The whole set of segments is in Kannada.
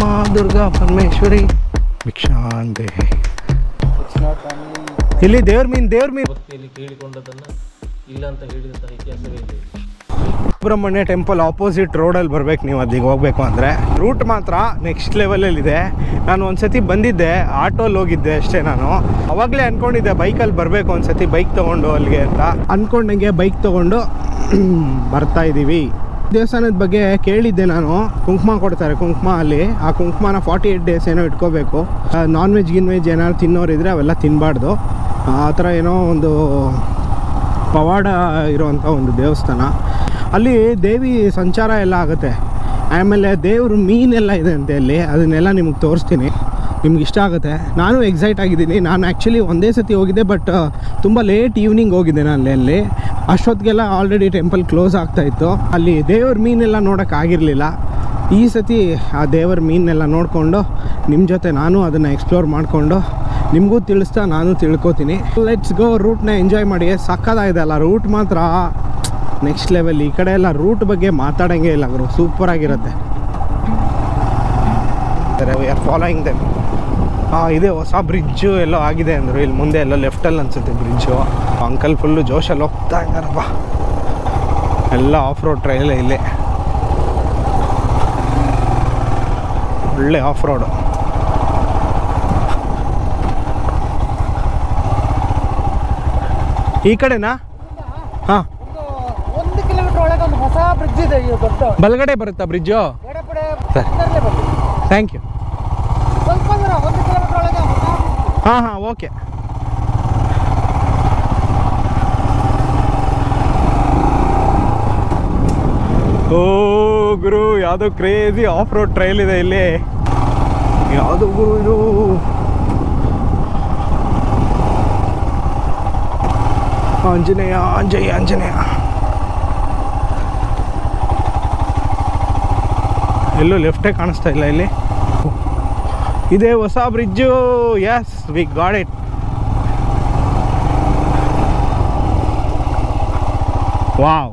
ಮಾ ದುರ್ಗಾ ಪರಮೇಶ್ವರಿ ಭಿಕ್ಷಾಂತೆ. ಇಲ್ಲಿ ದೇವ್ರ ಮೀನ್ ದೇವ್ರ ಮೀನ್. ಭಕ್ತಿಯಲ್ಲಿ ಕೇಳಿಕೊಂಡದನ್ನು ಇಲ್ಲ ಅಂತ ಹೇಳಿದಂತಹ ಇತಿಹಾಸವೇ ಇದೆ ಸುಬ್ರಹ್ಮಣ್ಯ ಟೆಂಪಲ್ ಆಪೋಸಿಟ್ ರೋಡಲ್ಲಿ ಬರ್ಬೇಕು ನೀವು ಅಲ್ಲಿಗೆ ಹೋಗ್ಬೇಕು ಅಂದರೆ. ರೂಟ್ ಮಾತ್ರ ನೆಕ್ಸ್ಟ್ ಲೆವೆಲಲ್ಲಿ ಇದೆ. ನಾನು ಒಂದ್ಸತಿ ಬಂದಿದ್ದೆ ಆಟೋಲ್ಲಿ ಹೋಗಿದ್ದೆ ಅಷ್ಟೇ ನಾನು. ಅವಾಗಲೇ ಅನ್ಕೊಂಡಿದ್ದೆ ಬೈಕಲ್ಲಿ ಬರಬೇಕು ಒಂದ್ಸತಿ ಬೈಕ್ ತೊಗೊಂಡು ಅಲ್ಲಿಗೆ ಅಂತ. ಅಂದ್ಕೊಂಡಂಗೆ ಬೈಕ್ ತೊಗೊಂಡು ಬರ್ತಾ ಇದ್ದೀವಿ ದೇವಸ್ಥಾನದ ಬಗ್ಗೆ ಕೇಳಿದ್ದೆ ನಾನು. ಕುಂಕುಮ ಕೊಡ್ತಾರೆ ಕುಂಕುಮ ಅಲ್ಲಿ. ಆ ಕುಂಕುಮನ ಫಾರ್ಟಿ ಏಯ್ಟ್ ಡೇಸ್ ಏನೋ ಇಟ್ಕೋಬೇಕು. ನಾನ್ ವೆಜ್ ಗಿನ್ ವೆಜ್ ಏನಾದ್ರು ತಿನ್ನೋರಿದ್ರೆ ಅವೆಲ್ಲ ತಿನ್ನಬಾರ್ದು ಆ ಥರ ಏನೋ ಒಂದು ಪವಾಡ ಇರುವಂಥ ಒಂದು ದೇವಸ್ಥಾನ. ಅಲ್ಲಿ ದೇವಿ ಸಂಚಾರ ಎಲ್ಲ ಆಗುತ್ತೆ. ಆಮೇಲೆ ದೇವ್ರ ಮೀನೆಲ್ಲ ಇದೆ ಅಂತೆ ಅಲ್ಲಿ. ಅದನ್ನೆಲ್ಲ ನಿಮಗೆ ತೋರಿಸ್ತೀನಿ. ನಿಮ್ಗೆ ಇಷ್ಟ ಆಗುತ್ತೆ. ನಾನು ಎಕ್ಸೈಟ್ ಆಗಿದ್ದೀನಿ. ನಾನು ಆ್ಯಕ್ಚುಲಿ ಒಂದೇ ಸತಿ ಹೋಗಿದ್ದೆ ಬಟ್ ತುಂಬ ಲೇಟ್ ಈವ್ನಿಂಗ್ ಹೋಗಿದ್ದೆ ನಾನು ಅಲ್ಲಿ. ಅಷ್ಟೊತ್ತಿಗೆಲ್ಲ ಆಲ್ರೆಡಿ ಟೆಂಪಲ್ ಕ್ಲೋಸ್ ಆಗ್ತಾ ಇತ್ತು. ಅಲ್ಲಿ ದೇವ್ರ ಮೀನೆಲ್ಲ ನೋಡೋಕ್ಕಾಗಿರಲಿಲ್ಲ ಈ ಸತಿ ಆ ದೇವರ ಮೀನೆಲ್ಲ ನೋಡಿಕೊಂಡು ನಿಮ್ಮ ಜೊತೆ ನಾನು ಅದನ್ನು ಎಕ್ಸ್ಪ್ಲೋರ್ ಮಾಡಿಕೊಂಡು ನಿಮಗೂ ತಿಳಿಸ್ತಾ ನಾನು ತಿಳ್ಕೊತೀನಿ. ಲೆಟ್ಸ್ ಗೋ ರೂಟ್ನ ಎಂಜಾಯ್ ಮಾಡಿ. ಸಕ್ಕದಾಗಿದೆ ಅಲ್ಲ ರೂಟ್ ಮಾತ್ರ. ನೆಕ್ಸ್ಟ್ ಲೆವೆಲ್ ಈ ಕಡೆ ಎಲ್ಲ ರೂಟ್ ಬಗ್ಗೆ ಮಾತಾಡೋಂಗೆ ಇಲ್ಲ ಅವರು ಸೂಪರ್ ಆಗಿರುತ್ತೆ. ವಿ ಆರ್ ಫಾಲೋಯಿಂಗ್ ದೆಮ್ ಇದೆ ಹೊಸ ಬ್ರಿಡ್ಜು ಎಲ್ಲೋ ಆಗಿದೆ ಅಂದರು. ಇಲ್ಲಿ ಮುಂದೆ ಎಲ್ಲ ಲೆಫ್ಟಲ್ಲಿ ಅನ್ಸುತ್ತೆ ಬ್ರಿಡ್ಜು ಅಂಕಲ್ ಫುಲ್ಲು ಜೋಶಲ್ಲಿ ಹೋಗ್ತಾ ಇದ್ದಾರಪ್ಪ. ಎಲ್ಲ ಆಫ್ ರೋಡ್ ಟ್ರೈಲ್ ಇಲ್ಲಿ. ಒಳ್ಳೆ ಆಫ್ ರೋಡು ಈ ಕಡೆನಾ? ಹಾಂ. ಒಂದು ಕಿಲೋಮೀಟರ್ ಒಳಗೆ ಒಂದು ಹೊಸ ಬ್ರಿಡ್ಜ್ ಇದೆ ಈಗ ಬಲಗಡೆ ಬರುತ್ತಾ ಬ್ರಿಡ್ಜು ಸರಿ. ಥ್ಯಾಂಕ್ ಯು ಸ್ವಲ್ಪ ದೂರ ಒಂದು ಕಿಲೋಮೀಟರ್ ಒಳಗೆ ಹೊಸ bridge. ಹಾಂ ಹಾಂ ಓಕೆ ಓ, ಗುರು, ಯಾವುದೋ ಕ್ರೇಜಿ ಆಫ್ ರೋಡ್ ಟ್ರೈಲ್ ಇದೆ ಇಲ್ಲಿ. ಯಾವುದು ಗುರು ಇದು? ಆಂಜನೇಯ ಆಂಜಯ ಆಂಜನೇಯ. ಎಲ್ಲೂ ಲೆಫ್ಟೇ ಕಾಣಿಸ್ತಾ ಇಲ್ಲ ಇಲ್ಲಿ. ಇದೇ ಹೊಸ bridge yes we got it wow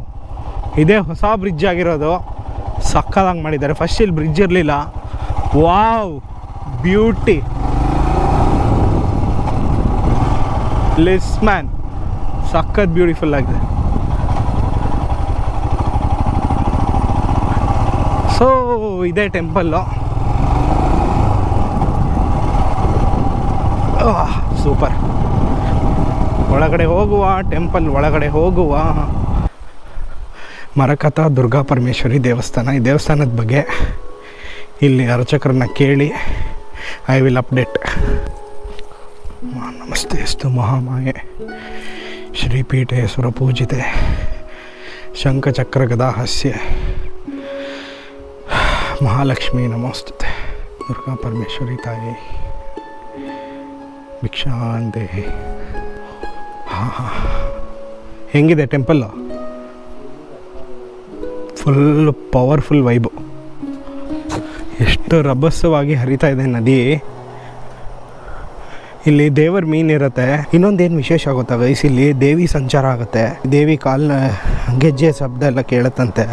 ಇದೇ ಹೊಸ ಬ್ರಿಡ್ಜ್ ಆಗಿರೋದು. ಸಕ್ಕದಾಗಿ ಮಾಡಿದ್ದಾರೆ. ಫಸ್ಟ್ ಇಲ್ಲಿ ಬ್ರಿಡ್ಜ್ ಇರಲಿಲ್ಲ. ವಾವ್ ಬ್ಯೂಟಿ ಲಿಸ್ ಮ್ಯಾನ್ ಸಖತ್ ಬ್ಯೂಟಿಫುಲ್ ಆಗಿದೆ. ಸೊ ಇದೇ ಟೆಂಪಲ್ಲು ಸೂಪರ್. ಒಳಗಡೆ ಹೋಗುವ, ಟೆಂಪಲ್ ಒಳಗಡೆ ಹೋಗುವ. ಮರಕಥ ದುರ್ಗಾ ಪರಮೇಶ್ವರಿ ದೇವಸ್ಥಾನ. ಈ ದೇವಸ್ಥಾನದ ಬಗ್ಗೆ ಇಲ್ಲಿ ಅರ್ಚಕರನ್ನ ಕೇಳಿ ಐ ವಿಲ್ ಅಪ್ಡೇಟ್ ನಮಸ್ತೆ ಅಸ್ತು ಮಹಾಮಾಯೆ. ಶ್ರೀಪೀಠೆ ಸುರಪೂಜಿತೆ. ಶಂಖಚಕ್ರ ಗದಾಹಸ್ಯ. ಮಹಾಲಕ್ಷ್ಮಿ ನಮೋಸ್ತುತೆ. ದುರ್ಗಾ ಪರಮೇಶ್ವರಿ ತಾಯಿ. ಭಿಕ್ಷಾಂತೆ. ಹಾಂ ಹಾಂ. ಹೆಂಗಿದೆ ಟೆಂಪಲ್ಲು ಫುಲ್ ಪವರ್ಫುಲ್ ವೈಬು ಎಷ್ಟು ರಭಸವಾಗಿ ಹರಿತಾ ಇದೆ ನದಿ. ಇಲ್ಲಿ ದೇವರ ಮೀನ್ ಇರುತ್ತೆ. ಇನ್ನೊಂದೇನು ವಿಶೇಷ ಆಗುತ್ತೆ ಗೈಸ್ ಇಲ್ಲಿ ದೇವಿ ಸಂಚಾರ ಆಗುತ್ತೆ. ದೇವಿ ಕಾಲ್ನ ಗೆಜ್ಜೆ ಶಬ್ದ ಎಲ್ಲ ಕೇಳುತ್ತಂತೆ.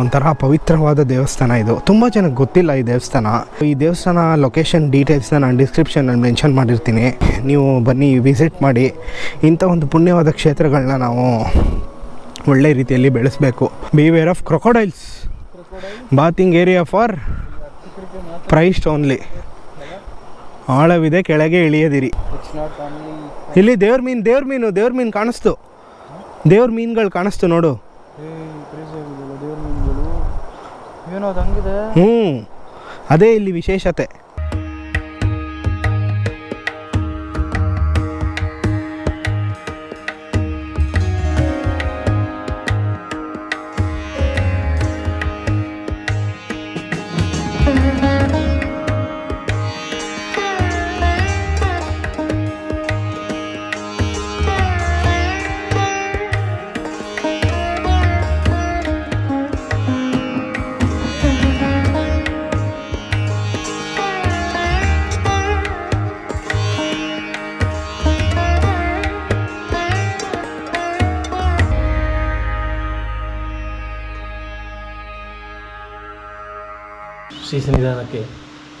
ಒಂಥರ ಪವಿತ್ರವಾದ ದೇವಸ್ಥಾನ ಇದು. ತುಂಬ ಜನಕ್ಕೆ ಗೊತ್ತಿಲ್ಲ ಈ ದೇವಸ್ಥಾನ. ಈ ದೇವಸ್ಥಾನ ಲೊಕೇಶನ್ ಡೀಟೇಲ್ಸ್ನ ನಾನು ಡಿಸ್ಕ್ರಿಪ್ಷನಲ್ಲಿ ಮೆನ್ಷನ್ ಮಾಡಿರ್ತೀನಿ. ನೀವು ಬನ್ನಿ ವಿಸಿಟ್ ಮಾಡಿ. ಇಂಥ ಒಂದು ಪುಣ್ಯವಾದ ಕ್ಷೇತ್ರಗಳನ್ನ ನಾವು ಒಳ್ಳೆ ರೀತಿಯಲ್ಲಿ ಬೆಳೆಸಬೇಕು. Beware of crocodiles bathing area for priests only ಆಳವಿದೆ ಕೆಳಗೆ ಇಳಿಯದಿರಿ. ಇಲ್ಲಿ ದೇವ್ರ ಮೀನು ದೇವ್ರ ಮೀನು ದೇವ್ರ ಮೀನು ಕಾಣಿಸ್ತು. ದೇವ್ರ ಮೀನುಗಳು ಕಾಣಿಸ್ತು ನೋಡು. ಏನೋ ಅದು ಹಂಗಿದೆ ಹ್ಞೂ ಅದೇ ಇಲ್ಲಿ ವಿಶೇಷತೆ. ಶ್ರೀ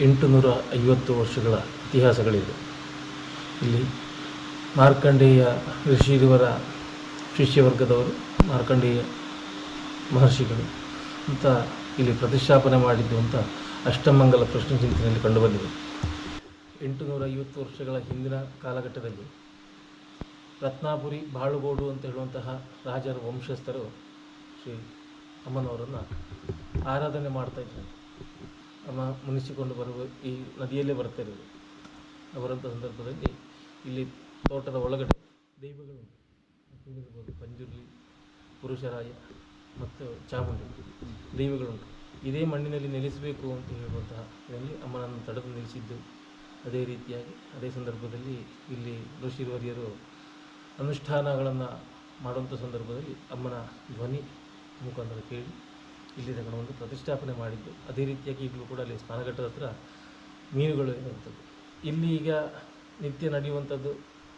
ಎಂಟುನೂರ ಎಂಟು ನೂರ ಐವತ್ತು ವರ್ಷಗಳ ಇತಿಹಾಸಗಳಿವೆ. ಇಲ್ಲಿ ಮಾರ್ಕಂಡೇಯ ಋಷಿರುವರ ಶಿಷ್ಯವರ್ಗದವರು, ಮಾರ್ಕಂಡೇಯ ಮಹರ್ಷಿಗಳು ಅಂತ ಇಲ್ಲಿ ಪ್ರತಿಷ್ಠಾಪನೆ ಮಾಡಿದ್ದು ಅಂತ ಅಷ್ಟಮಂಗಲ ಪ್ರಶ್ನೆ ಚಿಂತನೆಯಲ್ಲಿ ಕಂಡುಬಂದಿದೆ. ಎಂಟುನೂರ ಐವತ್ತು ವರ್ಷಗಳ ಹಿಂದಿನ ಕಾಲಘಟ್ಟದಲ್ಲಿ ರತ್ನಾಪುರಿ ಬಾಳುಗೋಡು ಅಂತ ಹೇಳುವಂತಹ ರಾಜರ ವಂಶಸ್ಥರು ಶ್ರೀ ಅಮ್ಮನವರನ್ನು ಆರಾಧನೆ ಮಾಡ್ತಾ ಇದ್ದಾರೆ ಅಮ್ಮ ಮುನಿಸಿಕೊಂಡು ಬರುವ ಈ ನದಿಯಲ್ಲೇ ಬರ್ತಾ ಇರೋದು. ಬರುವಂಥ ಸಂದರ್ಭದಲ್ಲಿ ಇಲ್ಲಿ ತೋಟದ ಒಳಗಡೆ ದೈವಗಳು ತಿಳಿದಿರ್ಬೋದು ಪಂಜುರ್ಲಿ, ಪುರುಷರಾಯ ಮತ್ತು ಚಾಮುಂಡಿ ದೈವಗಳುಂಟು. ಇದೇ ಮಣ್ಣಿನಲ್ಲಿ ನೆಲೆಸಬೇಕು ಅಂತ ಹೇಳುವಂತಹ ಇದರಲ್ಲಿ ಅಮ್ಮನನ್ನು ತಡೆದು ನಿಲ್ಲಿಸಿದ್ದು ಅದೇ ರೀತಿಯಾಗಿ, ಅದೇ ಸಂದರ್ಭದಲ್ಲಿ ಇಲ್ಲಿ ಋಷಿವರ್ಯರು ಅನುಷ್ಠಾನಗಳನ್ನು ಮಾಡುವಂಥ ಸಂದರ್ಭದಲ್ಲಿ ಅಮ್ಮನ ಧ್ವನಿ ಮುಖಾಂತರ ಕೇಳಿ ಇಲ್ಲಿ ಒಂದು ಪ್ರತಿಷ್ಠಾಪನೆ ಮಾಡಿದ್ದು ಅದೇ ರೀತಿಯಾಗಿ ಈಗಲೂ ಕೂಡ ಅಲ್ಲಿ ಸ್ನಾನಘಟ್ಟದ ಹತ್ರ ಮೀನುಗಳು ಇರುವಂಥದ್ದು. ಇಲ್ಲಿ ಈಗ ನಿತ್ಯ ನಡೆಯುವಂಥದ್ದು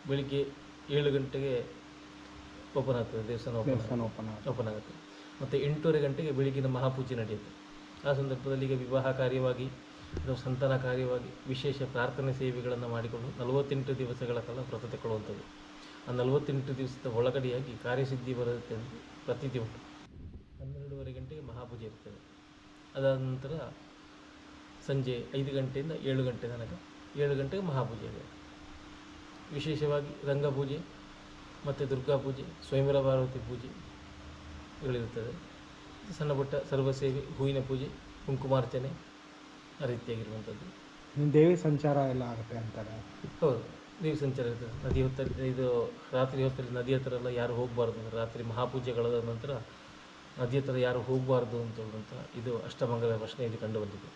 ಬೆಳಿಗ್ಗೆ ಏಳು ಗಂಟೆಗೆ ಓಪನ್ ಆಗ್ತದೆ ದೇವಸ್ಥಾನ ಓಪನ್ ಓಪನ್ ಓಪನ್ ಆಗುತ್ತೆ. ಮತ್ತು ಎಂಟೂವರೆ ಗಂಟೆಗೆ ಬೆಳಗಿನ ಮಹಾಪೂಜೆ ನಡೆಯುತ್ತೆ. ಆ ಸಂದರ್ಭದಲ್ಲಿ ಈಗ ವಿವಾಹ ಕಾರ್ಯವಾಗಿ ಅಥವಾ ಸಂತಾನ ಕಾರ್ಯವಾಗಿ ವಿಶೇಷ ಪ್ರಾರ್ಥನೆ ಸೇವೆಗಳನ್ನು ಮಾಡಿಕೊಂಡು ನಲವತ್ತೆಂಟು ದಿವಸಗಳ ಕಾಲ ವ್ರತ ತಗೊಳ್ಳುವಂಥದ್ದು ಆ ನಲವತ್ತೆಂಟು ದಿವಸದ ಒಳಗಡೆಯಾಗಿ ಕಾರ್ಯಸಿದ್ಧಿ ಬರುತ್ತೆ ಅಂತ ಪ್ರತೀತಿ ಉಂಟು. ಹನ್ನೆರಡೂವರೆ ಗಂಟೆಗೆ ಮಹಾಪೂಜೆ ಇರ್ತದೆ. ಅದಾದ ನಂತರ ಸಂಜೆ ಐದು ಗಂಟೆಯಿಂದ ಏಳು ಗಂಟೆ ತನಕ ಏಳು ಗಂಟೆಗೆ ಮಹಾಪೂಜೆ ಇದೆ. ವಿಶೇಷವಾಗಿ ರಂಗಪೂಜೆ ಮತ್ತು ದುರ್ಗಾ ಪೂಜೆ ಸ್ವಯಂವರ ಪಾರ್ವತಿ ಪೂಜೆಗಳಿರುತ್ತದೆ ಸಣ್ಣ ಪುಟ್ಟ ಸರ್ವಸೇವೆ ಹೂವಿನ ಪೂಜೆ ಕುಂಕುಮಾರ್ಚನೆ ಆ ರೀತಿಯಾಗಿರುವಂಥದ್ದು. ದೇವಿ ಸಂಚಾರ ಎಲ್ಲ ಆಗುತ್ತೆ ಅಂತಾರೆ. ಹೌದು ದೇವಿ ಸಂಚಾರ ಇರ್ತದೆ. ನದಿ ಹೊತ್ತಲ್ಲಿ ಇದು ರಾತ್ರಿ ಹೊತ್ತಲ್ಲಿ ನದಿ ಹತ್ರ ಎಲ್ಲ ಯಾರು ಹೋಗಬಾರ್ದು ಅಂದರೆ ರಾತ್ರಿ ಮಹಾಪೂಜೆಗಳಾದ ನಂತರ ನದಿ ಹತ್ರ ಯಾರು ಹೋಗಬಾರ್ದು ಅಂತ ಹೇಳುವಂಥ ಇದು ಅಷ್ಟಮಂಗಲ ಪ್ರಶ್ನೆ ಇಲ್ಲಿ ಕಂಡು ಬಂದಿದೆ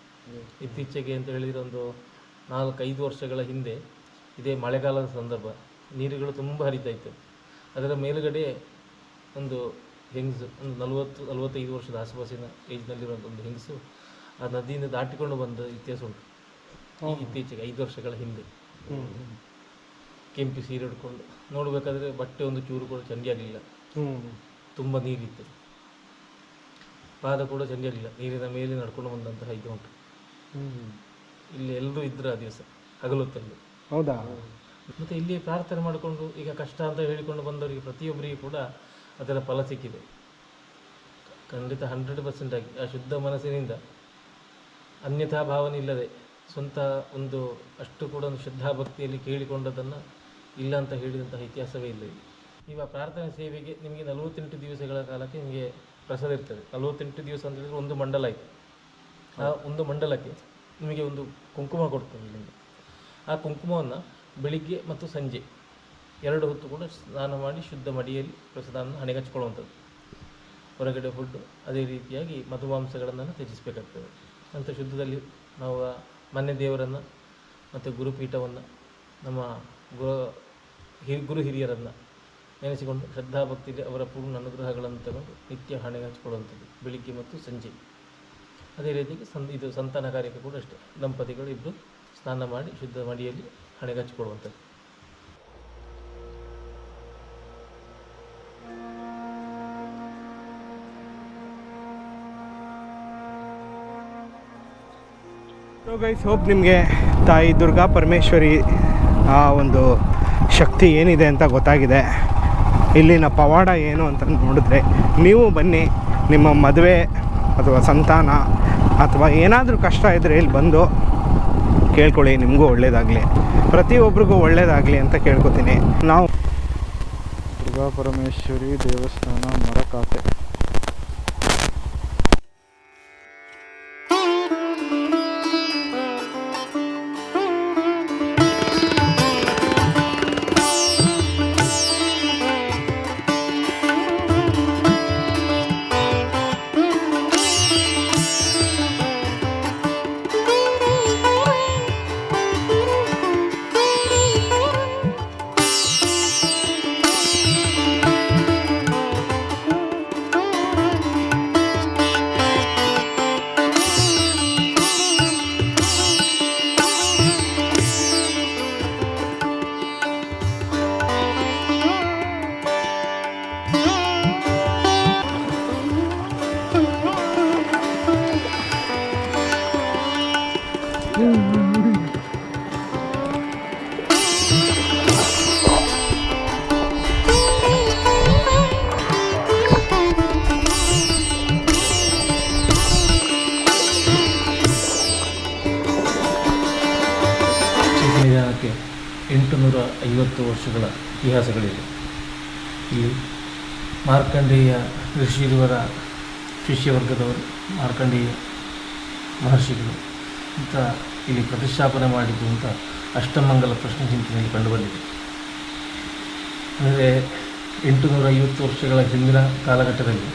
ಇತ್ತೀಚೆಗೆ ಅಂತ ಹೇಳಿದರೆ ಒಂದು ನಾಲ್ಕೈದು ವರ್ಷಗಳ ಹಿಂದೆ ಇದೇ ಮಳೆಗಾಲದ ಸಂದರ್ಭ ನೀರುಗಳು ತುಂಬ ಹರಿತಾ ಇತ್ತು. ಅದರ ಮೇಲುಗಡೆ ಒಂದು ಹೆಂಗಸು ಒಂದು ನಲವತ್ತು ನಲವತ್ತೈದು ವರ್ಷದ ಆಸುಪಾಸಿನ ಏಜ್ನಲ್ಲಿರುವಂಥ ಒಂದು ಹೆಂಗಸು ಆ ನದಿಯಿಂದ ದಾಟಿಕೊಂಡು ಬಂದ ಇತಿಹಾಸ ಉಂಟು. ಇತ್ತೀಚೆಗೆ ಐದು ವರ್ಷಗಳ ಹಿಂದೆ. ಕೆಂಪು ಸೀರೆ ಹಿಡ್ಕೊಂಡು ನೋಡಬೇಕಾದ್ರೆ ಬಟ್ಟೆ ಒಂದು ಚೂರು ಕೂಡ ಚಂಡಿ ಆಗಲಿಲ್ಲ. ತುಂಬ ನೀರಿತ್ತು. ಪಾದ ಕೂಡ ಚಂಡಿಯಾಗಲಿಲ್ಲ ನೀರಿನ ಮೇಲೆ ನಡ್ಕೊಂಡು ಬಂದಂತಹ ಇದು ಉಂಟು. ಇಲ್ಲಿ ಎಲ್ಲರೂ ಇದ್ರು ಆ ದಿವಸ ಹಗಲೊತ್ತಲ್ಲಿ. ಹೌದಾ? ಮತ್ತು ಇಲ್ಲಿ ಪ್ರಾರ್ಥನೆ ಮಾಡಿಕೊಂಡು ಈಗ ಕಷ್ಟ ಅಂತ ಹೇಳಿಕೊಂಡು ಬಂದವರಿಗೆ ಪ್ರತಿಯೊಬ್ಬರಿಗೂ ಕೂಡ ಅದರ ಫಲ ಸಿಕ್ಕಿದೆ. ಖಂಡಿತ ಹಂಡ್ರೆಡ್ ಪರ್ಸೆಂಟ್ ಆಗಿ ಆ ಶುದ್ಧ ಮನಸ್ಸಿನಿಂದ ಅನ್ಯಥಾ ಭಾವನೆ ಇಲ್ಲದೆ ಸ್ವಂತ ಒಂದು ಅಷ್ಟು ಕೂಡ ಒಂದು ಶ್ರದ್ಧಾಭಕ್ತಿಯಲ್ಲಿ ಕೇಳಿಕೊಂಡದನ್ನು ಇಲ್ಲ ಅಂತ ಹೇಳಿದಂತಹ ಇತಿಹಾಸವೇ ಇಲ್ಲ ಇಲ್ಲಿ. ಈಗ ಪ್ರಾರ್ಥನೆ ಸೇವೆಗೆ ನಿಮಗೆ ನಲವತ್ತೆಂಟು ದಿವಸಗಳ ಕಾಲಕ್ಕೆ ನಿಮಗೆ ಪ್ರಸಾದ ಇರ್ತದೆ. ನಲವತ್ತೆಂಟು ದಿವಸ ಅಂತ ಹೇಳಿದ್ರೆ ಒಂದು ಮಂಡಲ ಆಯಿತು. ಆ ಒಂದು ಮಂಡಲಕ್ಕೆ ನಿಮಗೆ ಒಂದು ಕುಂಕುಮ ಕೊಡ್ತದೆ ಇಲ್ಲಿಂದ. ಆ ಕುಂಕುಮವನ್ನು ಬೆಳಿಗ್ಗೆ ಮತ್ತು ಸಂಜೆ ಎರಡು ಹೊತ್ತು ಕೂಡ ಸ್ನಾನ ಮಾಡಿ ಶುದ್ಧ ಮಡಿಯಲ್ಲಿ ಪ್ರಸಾದವನ್ನು ಹಣೆಗಚ್ಕೊಳ್ಳುವಂಥದ್ದು ಹೊರಗಡೆ ಫುಡ್ಡು ಅದೇ ರೀತಿಯಾಗಿ ಮಧುಮಾಂಸಗಳನ್ನು ತ್ಯಜಿಸಬೇಕಾಗ್ತದೆ. ಅಂಥ ಶುದ್ಧದಲ್ಲಿ ನಾವು ಮನೆ ದೇವರನ್ನು ಮತ್ತು ಗುರುಪೀಠವನ್ನು ನಮ್ಮ ಗುರು ಹಿರಿ ಗುರು ಹಿರಿಯರನ್ನು ನೆನೆಸಿಕೊಂಡು ಶ್ರದ್ಧಾಭಕ್ತಿಗೆ ಅವರ ಪೂರ್ಣ ಅನುಗ್ರಹಗಳನ್ನು ತಗೊಂಡು ನಿತ್ಯ ಹಣೆ ಹಚ್ಕೊಳ್ಳುವಂಥದ್ದು, ಬೆಳಿಗ್ಗೆ ಮತ್ತು ಸಂಜೆ. ಅದೇ ರೀತಿಗೆ ಸಂ, ಇದು ಸಂತಾನ ಕಾರ್ಯಕ್ಕೆ ಕೂಡ ಅಷ್ಟೇ. ದಂಪತಿಗಳು ಇಬ್ಬರು ಸ್ನಾನ ಮಾಡಿ, ಶುದ್ಧ ಮಡಿಯಲ್ಲಿ ಹಣೆಗೆ ಹಚ್ಚಿಕೊಳ್ಳುವಂಥದ್ದು ಸೊ ಗೈಸ್ ಹೋಪ್ ನಿಮಗೆ ತಾಯಿ ದುರ್ಗಾ ಪರಮೇಶ್ವರಿ ಆ ಒಂದು ಶಕ್ತಿ ಏನಿದೆ ಅಂತ ಗೊತ್ತಾಗಿದೆ. ಇಲ್ಲಿನ ಪವಾಡ ಏನು ಅಂತ ನೋಡಿದ್ರೆ ನೀವು ಬನ್ನಿ, ನಿಮ್ಮ ಮದುವೆ ಅಥವಾ ಸಂತಾನ ಅಥವಾ ಏನಾದರೂ ಕಷ್ಟ ಇದ್ದರೆ ಇಲ್ಲಿ ಬಂದು ಕೇಳ್ಕೊಳ್ಳಿ, ನಿಮಗೂ ಒಳ್ಳೆಯದಾಗಲಿ ಪ್ರತಿಯೊಬ್ಬರಿಗೂ ಒಳ್ಳೆಯದಾಗಲಿ ಅಂತ ಕೇಳ್ಕೊತೀನಿ. ನಾವು ದುರ್ಗಾ ಪರಮೇಶ್ವರಿ ದೇವಸ್ಥಾನ. ವರ್ಷಗಳ ಇತಿಹಾಸಗಳಿವೆ. ಇಲ್ಲಿ ಮಾರ್ಕಂಡೇಯ ಋಷಿರುವರ ಶಿಷ್ಯವರ್ಗದವರು ಮಾರ್ಕಂಡೇಯ ಮಹರ್ಷಿಗಳು ಅಂತ ಇಲ್ಲಿ ಪ್ರತಿಷ್ಠಾಪನೆ ಮಾಡಿದ್ದು ಅಂತ ಅಷ್ಟಮಂಗಲ ಪ್ರಶ್ನೆ ಚಿಂತನೆಯಲ್ಲಿ ಕಂಡುಬಂದಿದೆ. ಅಂದರೆ ಎಂಟುನೂರ ಐವತ್ತು ವರ್ಷಗಳ ಹಿಂದಿನ ಕಾಲಘಟ್ಟದಲ್ಲಿ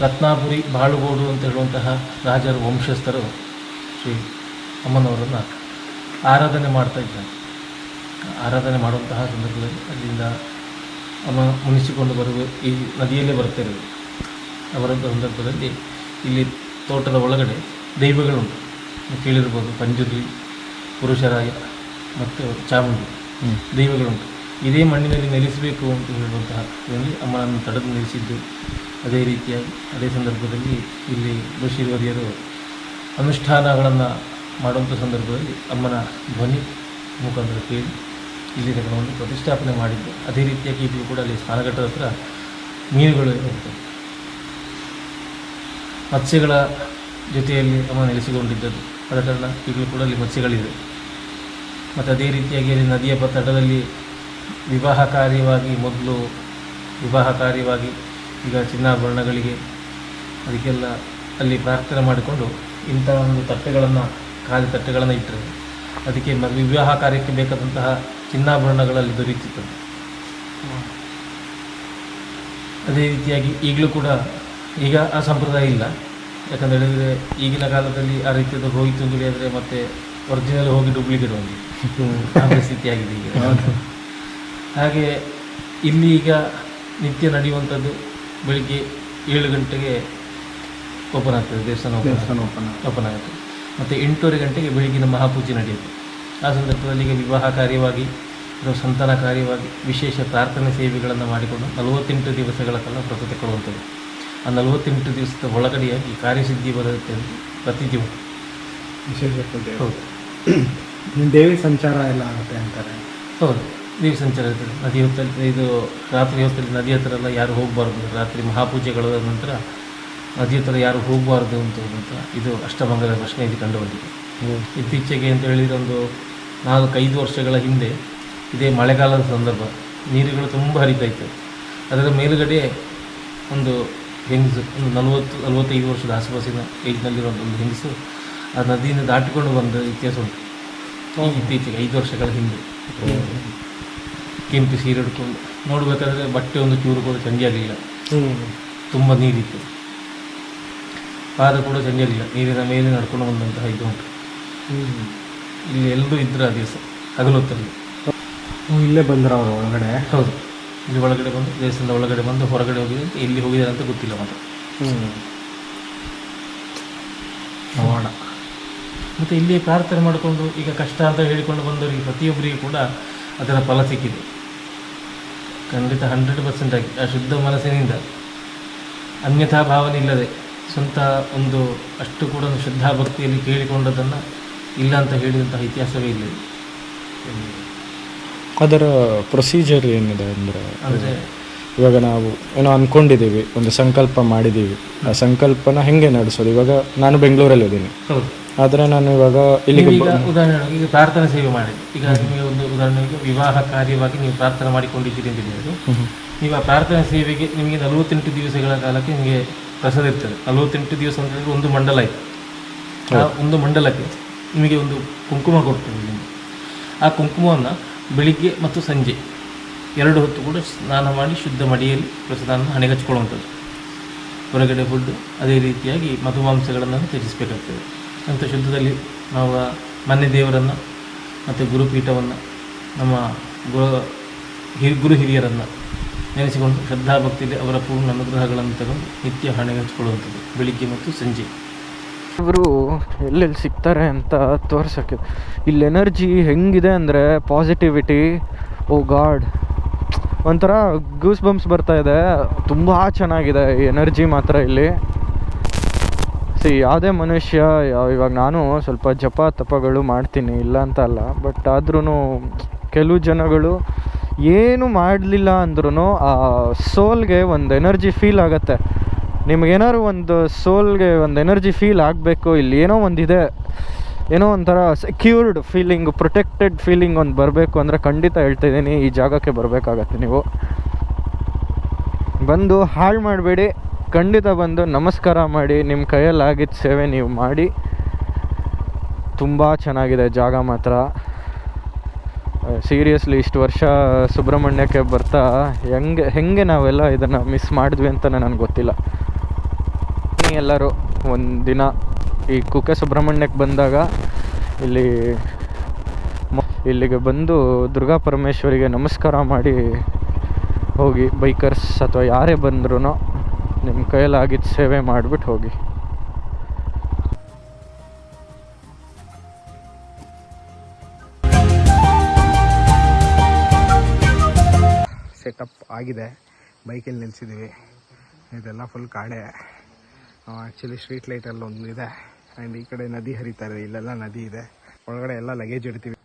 ರತ್ನಾಪುರಿ, ಬಾಳುಗೋಡು ಅಂತ ಹೇಳುವಂತಹ ರಾಜರ ವಂಶಸ್ಥರು ಶ್ರೀ ಅಮ್ಮನವರನ್ನು ಆರಾಧನೆ ಮಾಡ್ತಾ ಇದ್ದಾರೆ. ಆರಾಧನೆ ಮಾಡುವಂತಹ ಸಂದರ್ಭದಲ್ಲಿ ಅಲ್ಲಿಂದ ಅಮ್ಮ ಮುನಿಸಿಕೊಂಡು ಬರುವ ಈ ನದಿಯಲ್ಲೇ ಬರ್ತಿರೋದು ಅವರ ಸಂದರ್ಭದಲ್ಲಿ ಇಲ್ಲಿ ತೋಟದ ಒಳಗಡೆ ದೈವಗಳುಂಟು. ಕೇಳಿರ್ಬೋದು ಪಂಜುರಿ ಪುರುಷರಾಯ ಮತ್ತು ಚಾಮುಂಡಿ ದೈವಗಳುಂಟು. ಇದೇ ಮಣ್ಣಿನಲ್ಲಿ ನೆಲೆಸಬೇಕು ಅಂತ ಹೇಳುವಂತಹ ಇದರಲ್ಲಿ ಅಮ್ಮನನ್ನು ತಡೆದು ನಿಲ್ಲಿಸಿದ್ದು. ಅದೇ ರೀತಿಯಾಗಿ ಅದೇ ಸಂದರ್ಭದಲ್ಲಿ ಇಲ್ಲಿ ಬಶೀರ್ವರಿಯರು ಅನುಷ್ಠಾನಗಳನ್ನು ಮಾಡುವಂಥ ಸಂದರ್ಭದಲ್ಲಿ ಅಮ್ಮನ ಧ್ವನಿ ಮುಖಾಂತರ ಕೇಳಿ ಇಲ್ಲಿ ಒಂದು ಪ್ರತಿಷ್ಠಾಪನೆ ಮಾಡಿದ್ದು. ಅದೇ ರೀತಿಯಾಗಿ ಈಗಲೂ ಕೂಡ ಅಲ್ಲಿ ಸ್ನಾನಘಟ್ಟದ ಹತ್ರ ಮೀನುಗಳು ಇರ್ತವೆ ಮತ್ಸ್ಯಗಳ ಜೊತೆಯಲ್ಲಿ ತಮ್ಮ ನೆಲೆಸಿಕೊಂಡಿದ್ದದ್ದು. ಆದ ಕಾರಣ ಈಗಲೂ ಕೂಡ ಅಲ್ಲಿ ಮತ್ಸ್ಯಗಳಿವೆ. ಮತ್ತು ಅದೇ ರೀತಿಯಾಗಿ ಅಲ್ಲಿ ನದಿಯ ತಟದಲ್ಲಿ ವಿವಾಹ ಕಾರ್ಯವಾಗಿ ಮೊದಲು ವಿವಾಹ ಕಾರ್ಯವಾಗಿ ಈಗ ಚಿನ್ನಾಭರಣಗಳಿಗೆ ಅದಕ್ಕೆಲ್ಲ ಅಲ್ಲಿ ಪ್ರಾರ್ಥನೆ ಮಾಡಿಕೊಂಡು ಇಂಥ ಒಂದು ತಟ್ಟೆಗಳನ್ನು, ಖಾಲಿ ತಟ್ಟೆಗಳನ್ನು ಇಟ್ಟರೆ. ಅದಕ್ಕೆ ವಿವಾಹ ಕಾರ್ಯಕ್ಕೆ ಬೇಕಾದಂತಹ ಚಿನ್ನಾಭರಣಗಳಲ್ಲಿ ದೊರೆಯುತ್ತಿತ್ತು. ಅದೇ ರೀತಿಯಾಗಿ ಈಗಲೂ ಕೂಡ ಈಗ ಆ ಸಂಪ್ರದಾಯ ಇಲ್ಲ. ಯಾಕಂತ ಹೇಳಿದರೆ ಈಗಿನ ಕಾಲದಲ್ಲಿ ಆ ರೀತಿಯದ್ದು ಹೋಯಿತು ಅಂತ ಹೇಳಿದರೆ ಮತ್ತೆ ಒರಿಜಿನಲ್ ಹೋಗಿ ಡೂಪ್ಲಿಕೇಟ್ ಹೋಗಿ ಆ ಪರಿಸ್ಥಿತಿ ಆಗಿದೆ ಈಗ. ಹಾಗೆ ಇಲ್ಲಿ ಈಗ ನಿತ್ಯ ನಡೆಯುವಂಥದ್ದು ಬೆಳಿಗ್ಗೆ ಏಳು ಗಂಟೆಗೆ ಓಪನ್ ಆಗ್ತದೆ ದೇವಸ್ಥಾನ ಓಪನ್ ಓಪನ್ ಆಗುತ್ತೆ ಮತ್ತು ಎಂಟೂವರೆ ಗಂಟೆಗೆ ಬೆಳಗಿನ ಮಹಾಪೂಜೆ ನಡೆಯುತ್ತೆ. ಆ ಸಂದರ್ಭದಲ್ಲಿ ಈಗ ವಿವಾಹ ಕಾರ್ಯವಾಗಿ ಅಥವಾ ಸಂತಾನ ಕಾರ್ಯವಾಗಿ ವಿಶೇಷ ಪ್ರಾರ್ಥನೆ ಸೇವೆಗಳನ್ನು ಮಾಡಿಕೊಂಡು ನಲವತ್ತೆಂಟು ದಿವಸಗಳ ಕಾಲ ವ್ರತ ತಗೊಳ್ಳುವಂಥದ್ದು ಆ ನಲವತ್ತೆಂಟು ದಿವಸದ ಒಳಗಡೆಯಾಗಿ ಕಾರ್ಯಸಿದ್ಧಿ ಬರುತ್ತೆ ಅಂತ ಪ್ರತೀತಿ ಉಂಟು ವಿಶೇಷ ಪೂಜೆ ಹೌದು. ದೇವಿ ಸಂಚಾರ ಎಲ್ಲ ಆಗುತ್ತೆ ಅಂತಾರೆ. ಹೌದು. ದೇವಿ ಸಂಚಾರ ಇರ್ತದೆ. ನದಿ ಹೊತ್ತಲ್ಲಿ ಇದು ರಾತ್ರಿ ಹೊತ್ತಲ್ಲಿ ನದಿ ಹತ್ರ ಎಲ್ಲ ಯಾರು ಹೋಗಬಾರ್ದು. ರಾತ್ರಿ ಮಹಾಪೂಜೆಗಳ ನಂತರ ನದಿ ಹತ್ರ ಯಾರು ಹೋಗಬಾರ್ದು ಅಂತ ಇದು ಅಷ್ಟಮಂಗಲ ಪ್ರಶ್ನೆ ಇಲ್ಲಿ ಕಂಡುಬಂದಿದೆ ಇತ್ತೀಚೆಗೆ ಅಂತ ಹೇಳಿದ್ರೆ ಒಂದು ನಾಲ್ಕೈದು ವರ್ಷಗಳ ಹಿಂದೆ ಇದೇ ಮಳೆಗಾಲದ ಸಂದರ್ಭ, ನೀರುಗಳು ತುಂಬ ಹರಿತಾ ಇತ್ತು. ಅದರ ಮೇಲುಗಡೆ ಒಂದು ಹೆಂಗಸು, ಒಂದು ನಲವತ್ತು, ನಲವತ್ತೈದು ವರ್ಷದ ಆಸುಪಾಸಿನ ಏಜ್ನಲ್ಲಿರುವಂಥ ಒಂದು ಹೆಂಗಸು ಆ ನದಿಯಿಂದ ದಾಟಿಕೊಂಡು ಬಂದ ಇತಿಹಾಸ ಉಂಟು. ಇತ್ತೀಚೆಗೆ ಐದು ವರ್ಷಗಳ ಹಿಂದೆ. ಕೆಂಪು ಸೀರೆ ಹಿಡ್ಕೊಂಡು ನೋಡಬೇಕಾದ್ರೆ ಬಟ್ಟೆ ಒಂದು ಚೂರು ಕೂಡ ಚಂಡಿ ಆಗಲಿಲ್ಲ. ತುಂಬ ನೀರಿತ್ತು. ಪಾದ ಕೂಡ ಚಂಡಿ ಆಗಲಿಲ್ಲ. ನೀರಿನ ಮೇಲೆ ನಡ್ಕೊಂಡು ಬಂದಂತಹ ಇದು ಉಂಟು. ಇಲ್ಲಿ ಎಲ್ಲರೂ ಇದ್ರು ಆ ದಿವಸ ಹಗಲೊತ್ತಲ್ಲಿ ಇಲ್ಲೇ ಬಂದ್ರ ಅವರು ಒಳಗಡೆ. ಹೌದು. ಇಲ್ಲಿ ಒಳಗಡೆ ಬಂದು ದೇವಸ್ಥಾನದ ಒಳಗಡೆ ಬಂದು ಹೊರಗಡೆ ಹೋಗಿದೆ ಎಲ್ಲಿ ಹೋಗಿದ್ದಾರೆ ಅಂತ ಗೊತ್ತಿಲ್ಲ ಮಾತ್ರ. ನೋಡೋಣ. ಮತ್ತು ಇಲ್ಲಿ ಪ್ರಾರ್ಥನೆ ಮಾಡಿಕೊಂಡು ಈಗ ಕಷ್ಟ ಅಂತ ಹೇಳಿಕೊಂಡು ಬಂದವರಿಗೆ ಪ್ರತಿಯೊಬ್ಬರಿಗೂ ಕೂಡ ಅದರ ಫಲ ಸಿಕ್ಕಿದೆ. ಖಂಡಿತ ಹಂಡ್ರೆಡ್ ಪರ್ಸೆಂಟ್ ಆಗಿ ಆ ಶುದ್ಧ ಮನಸ್ಸಿನಿಂದ. ಅನ್ಯಥಾ ಭಾವನೆ ಇಲ್ಲದೆ ಸ್ವಂತ ಒಂದು ಅಷ್ಟು ಕೂಡ ಒಂದು ಶ್ರದ್ಧಾ ಭಕ್ತಿಯಲ್ಲಿ ಕೇಳಿಕೊಂಡದನ್ನು ಇಲ್ಲ ಅಂತ ಹೇಳಿದಂತಹ ಇತಿಹಾಸವೇ ಇಲ್ಲ ಅದರ ಪ್ರೊಸೀಜರ್ ಏನಿದೆ ಅಂದರೆ ಅಂದರೆ ಇವಾಗ ನಾವು ಏನೋ ಅಂದ್ಕೊಂಡಿದ್ದೀವಿ ಒಂದು ಸಂಕಲ್ಪ ಮಾಡಿದ್ದೀವಿ. ಆ ಸಂಕಲ್ಪನ ಹೆಂಗೆ ನಡೆಸೋದು? ಇವಾಗ ನಾನು ಬೆಂಗಳೂರಲ್ಲಿ ಇದ್ದೀನಿ. ಆದರೆ ನಾನು ಇವಾಗ ಇಲ್ಲಿಗೆ ಈಗ ಉದಾಹರಣೆಗೆ ಈಗ ಪ್ರಾರ್ಥನೆ ಸೇವೆ ಮಾಡಿ. ಈಗ ನಿಮಗೆ ಒಂದು ಉದಾಹರಣೆಗೆ ವಿವಾಹ ಕಾರ್ಯವಾಗಿ ನೀವು ಪ್ರಾರ್ಥನೆ ಮಾಡಿಕೊಂಡಿದ್ದೀರಿ ಅಂತ ಹೇಳಿದ್ರು ನೀವು ಆ ಪ್ರಾರ್ಥನೆ ಸೇವೆಗೆ ನಿಮಗೆ ನಲವತ್ತೆಂಟು ದಿವಸಗಳ ಕಾಲಕ್ಕೆ ನಿಮಗೆ ಪ್ರಸಾದ ಇರ್ತದೆ. ನಲವತ್ತೆಂಟು ದಿವಸ ಅಂತ ಹೇಳಿದ್ರೆ ಒಂದು ಮಂಡಲ ಇತ್ತು. ಆ ಒಂದು ಮಂಡಲಕ್ಕೆ ನಿಮಗೆ ಒಂದು ಕುಂಕುಮ ಕೊಡ್ತೇವೆ ಇಲ್ಲಿಂದ ಆ ಕುಂಕುಮವನ್ನು ಬೆಳಿಗ್ಗೆ ಮತ್ತು ಸಂಜೆ ಎರಡು ಹೊತ್ತು ಕೂಡ ಸ್ನಾನ ಮಾಡಿ ಶುದ್ಧ ಮಡಿಯಲ್ಲಿ ಪ್ರಸಾದವನ್ನು ಹಣೆಗಚ್ಕೊಳ್ಳುವಂಥದ್ದು. ಹೊರಗಡೆ ಫುಡ್ಡು ಅದೇ ರೀತಿಯಾಗಿ ಮಧುಮಾಂಸಗಳನ್ನು ತ್ಯಜಿಸಬೇಕಾಗ್ತದೆ. ಅಂಥ ಶುದ್ಧದಲ್ಲಿ ನಾವು ಮನೆ ದೇವರನ್ನು ಮತ್ತು ಗುರುಪೀಠವನ್ನು, ನಮ್ಮ ಗುರು ಹಿರಿ ಗುರು ಹಿರಿಯರನ್ನು ನೆನೆಸಿಕೊಂಡು ಶ್ರದ್ಧಾಭಕ್ತಿಯಲ್ಲಿ ಅವರ ಪೂರ್ಣ ಅನುಗ್ರಹಗಳನ್ನು ತಗೊಂಡು ನಿತ್ಯ ಹಣೆಗಚ್ಕೊಳ್ಳುವಂಥದ್ದು, ಬೆಳಿಗ್ಗೆ ಮತ್ತು ಸಂಜೆ. ಇವರು ಎಲ್ಲೆಲ್ಲಿ ಸಿಗ್ತಾರೆ ಅಂತ ತೋರ್ಸೋಕ್ಕೆ. ಇಲ್ಲಿ ಎನರ್ಜಿ ಹೆಂಗಿದೆ ಅಂದರೆ ಪಾಸಿಟಿವಿಟಿ ಓ ಗಾಡ್ ಒಂಥರ ಗೂಸ್ ಬಂಪ್ಸ್ ಬರ್ತಾ ಇದೆ. ತುಂಬ ಚೆನ್ನಾಗಿದೆ ಈ ಎನರ್ಜಿ ಮಾತ್ರ ಇಲ್ಲಿ. ಸಿ ಯಾವುದೇ ಮನುಷ್ಯ ಇವಾಗ ನಾನು ಸ್ವಲ್ಪ ಜಪ ತಪಗಳು ಮಾಡ್ತೀನಿ, ಇಲ್ಲ ಅಂತ ಅಲ್ಲ. ಬಟ್ ಆದ್ರೂ ಕೆಲವು ಜನಗಳು ಏನು ಮಾಡಲಿಲ್ಲ ಅಂದ್ರೂ ಆ ಸೋಲ್ಗೆ ಒಂದು ಎನರ್ಜಿ ಫೀಲ್ ಆಗುತ್ತೆ. ನಿಮಗೇನಾದ್ರು ಒಂದು ಸೋಲ್ಗೆ ಒಂದು ಎನರ್ಜಿ ಫೀಲ್ ಆಗಬೇಕು, ಇಲ್ಲಿ ಏನೋ ಒಂದಿದೆ, ಏನೋ ಒಂಥರ ಸೆಕ್ಯೂರ್ಡ್ ಫೀಲಿಂಗ್ ಪ್ರೊಟೆಕ್ಟೆಡ್ ಫೀಲಿಂಗ್ ಒಂದು ಬರಬೇಕು ಅಂದರೆ ಖಂಡಿತ ಹೇಳ್ತಾ ಇದ್ದೀನಿ, ಈ ಜಾಗಕ್ಕೆ ಬರಬೇಕಾಗತ್ತೆ ನೀವು. ಬಂದು ಹಾಳು ಮಾಡಬೇಡಿ, ಖಂಡಿತ ಬಂದು ನಮಸ್ಕಾರ ಮಾಡಿ ನಿಮ್ಮ ಕೈಯಲ್ಲಿ ಆಗಿದ್ದ ಸೇವೆ ನೀವು ಮಾಡಿ. ತುಂಬ ಚೆನ್ನಾಗಿದೆ ಜಾಗ ಮಾತ್ರ. ಸೀರಿಯಸ್ಲಿ ಇಷ್ಟು ವರ್ಷ ಸುಬ್ರಹ್ಮಣ್ಯಕ್ಕೆ ಬರ್ತಾ, ಹೆಂಗೆ ಹೆಂಗೆ ನಾವೆಲ್ಲ ಇದನ್ನು ಮಿಸ್ ಮಾಡಿದ್ವಿ ಅಂತ ನನಗೆ ಗೊತ್ತಿಲ್ಲ. ಎಲ್ಲರೂ. ಒಂದು ದಿನ ಈ ಕುಕ್ಕೆ ಸುಬ್ರಹ್ಮಣ್ಯಕ್ಕೆ ಬಂದಾಗ ಇಲ್ಲಿ ಇಲ್ಲಿಗೆ ಬಂದು ದುರ್ಗಾ ಪರಮೇಶ್ವರಿಗೆ ನಮಸ್ಕಾರ ಮಾಡಿ ಹೋಗಿ ಬೈಕರ್ಸ್ ಅಥವಾ ಯಾರೇ ಬಂದ್ರೂ ನಿಮ್ಮ ಕೈಯಲ್ಲಾಗಿದ್ದ ಸೇವೆ ಮಾಡಿಬಿಟ್ಟು ಹೋಗಿ. ಸೆಟಪ್ ಆಗಿದೆ. ಬೈಕಲ್ಲಿ ನಿಲ್ಸಿದ್ದೀವಿ ಇದೆಲ್ಲ ಫುಲ್ ಕಾಡೆ. ಆ್ಯಕ್ಚುಲಿ ಸ್ಟ್ರೀಟ್ ಲೈಟಲ್ಲಿ ಒಂದು ಇದೆ ಆ್ಯಂಡ್ ಈ ಕಡೆ ನದಿ ಹರಿತಾ ಇದೆ. ಇಲ್ಲೆಲ್ಲ ನದಿ ಇದೆ. ಒಳಗಡೆ ಎಲ್ಲ ಲಗೇಜ್ ಇಡ್ತೀವಿ.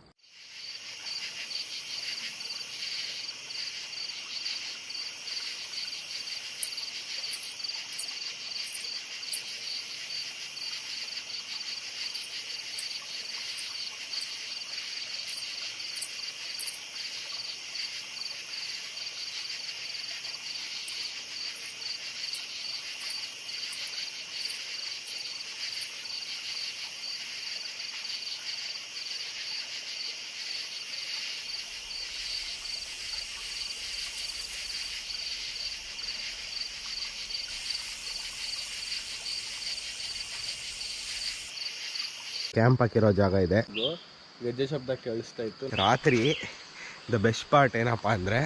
ಕ್ಯಾಂಪ್ ಹಾಕಿರೋ ಜಾಗ ಇದೆ. ಗೆಜ್ಜೆ ಶಬ್ದ ಕೇಳಿಸ್ತಾ ಇತ್ತು. ರಾತ್ರಿ ದ ಬೆಸ್ಟ್ ಪಾರ್ಟ್ ಏನಪ್ಪ ಅಂದರೆ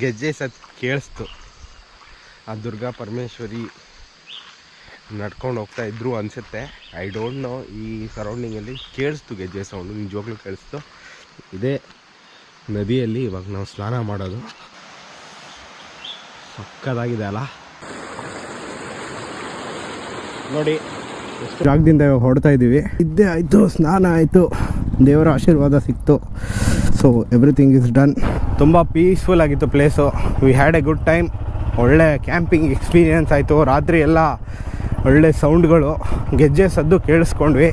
ಗೆಜ್ಜೆ ಸತ್ ಕೇಳಿಸ್ತು. ಆ ದುರ್ಗಾ ಪರಮೇಶ್ವರಿ ನಡ್ಕೊಂಡು ಹೋಗ್ತಾ ಇದ್ರು ಅನಿಸುತ್ತೆ. ಐ ಡೋಂಟ್ ನೋ ಈ ಸರೌಂಡಿಂಗಲ್ಲಿ ಕೇಳಿಸ್ತು ಗೆಜ್ಜೆ ಸೌಂಡು ನಿಜವಾಗ್ಲೂ ಕೇಳಿಸ್ತು. ಇದೇ ನದಿಯಲ್ಲಿ ಇವಾಗ ನಾವು ಸ್ನಾನ ಮಾಡೋದು. ಸಕ್ಕದಾಗಿದೆ ಅಲ್ಲ? ನೋಡಿ ಜಾಗದಿಂದ ಹೊಡ್ತಾ ಇದ್ದೀವಿ ಇದ್ದೇ ಆಯಿತು, ಸ್ನಾನ ಆಯಿತು. ದೇವರ ಆಶೀರ್ವಾದ ಸಿಕ್ತು. ಸೊ ಎವ್ರಿಥಿಂಗ್ ಇಸ್ ಡನ್ ತುಂಬ ಪೀಸ್ಫುಲ್ ಆಗಿತ್ತು place we had a good time ಒಳ್ಳೆ ಕ್ಯಾಂಪಿಂಗ್ ಎಕ್ಸ್ಪೀರಿಯನ್ಸ್ ಆಯಿತು. ರಾತ್ರಿ ಎಲ್ಲ ಒಳ್ಳೆ ಸೌಂಡ್ಗಳು ಗೆಜ್ಜೆ ಸದ್ದು ಕೇಳಿಸ್ಕೊಂಡ್ವಿ.